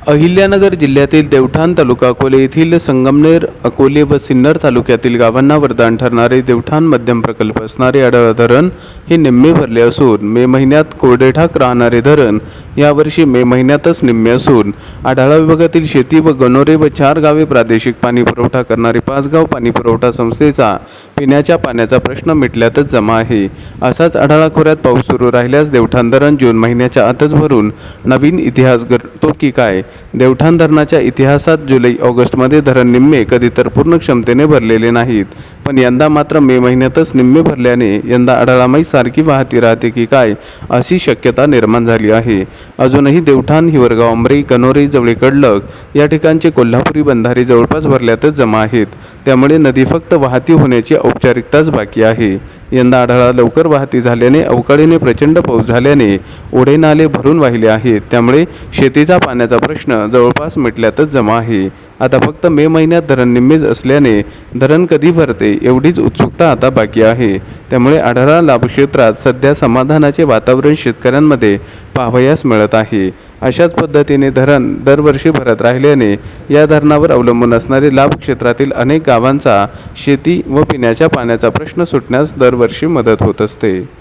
अहिल्यानगर जिल्ह्यातील देवठाण तालुका अकोले येथील संगमनेर अकोले व सिन्नर तालुक्यातील गावांना वरदान ठरणारे देवठाण मध्यम प्रकल्प असणारे आढळ धरण हे निम्मे भरले असून मे महिन्यात कोरडेठाक राहणारे धरण यावर्षी मे महिन्यातच निम्मे असून आढाळा विभागातील शेती व गणोरे व चार गावे प्रादेशिक पाणी पुरवठा करणारे पाच गाव पाणी पुरवठा संस्थेचा पिण्याच्या पाण्याचा प्रश्न मिटल्यातच जमा आहे. असाच आढाळा खोऱ्यात पाऊस सुरू राहिल्यास देवठाण धरण जून महिन्याच्या आतच भरून नवीन इतिहास घडतो की काय? देवठाण धरणाच्या इतिहासात जुलै ऑगस्टमध्ये धरण निम्मे कधी तर पूर्ण क्षमतेने भरलेले नाहीत. पण यंदा मात्र मे महिन्यातच निम्मे भरल्याने यंदा अडाळामाई सारखी वाहती राहते की काय अशी शक्यता निर्माण झाली आहे. अजूनही देवठाण हिवरगाव अंबरी कनोरी जवळी कडलक या ठिकाणचे कोल्हापुरी बंधारे जवळपास भरल्यातच जमा आहेत. त्यामुळे नदी फक्त वाहती होण्याची औपचारिकताच बाकी आहे. यंदा आढळा लवकर वाहती झाल्याने अवकाळीने प्रचंड पाऊस झाल्याने ओढे नाले भरून वाहिले आहेत. त्यामुळे शेतीचा पाण्याचा प्रश्न जवळपास मिटल्यातच जमा आहे. आता फक्त मे महिन्यात धरण निम्मेच असल्याने धरण कधी भरते एवढीच उत्सुकता आता बाकी आहे. त्यामुळे आढाळा लाभक्षेत्रात सध्या समाधानाचे वातावरण शेतकऱ्यांमध्ये पाहावयास मिळत आहे. अशाच पद्धतीने धरण दरवर्षी भरत राहिल्याने या धरणावर अवलंबून असणारे लाभ क्षेत्रातील अनेक गावांचा शेती व पिण्याच्या पाण्याचा प्रश्न सुटण्यास दरवर्षी मदत होत असते.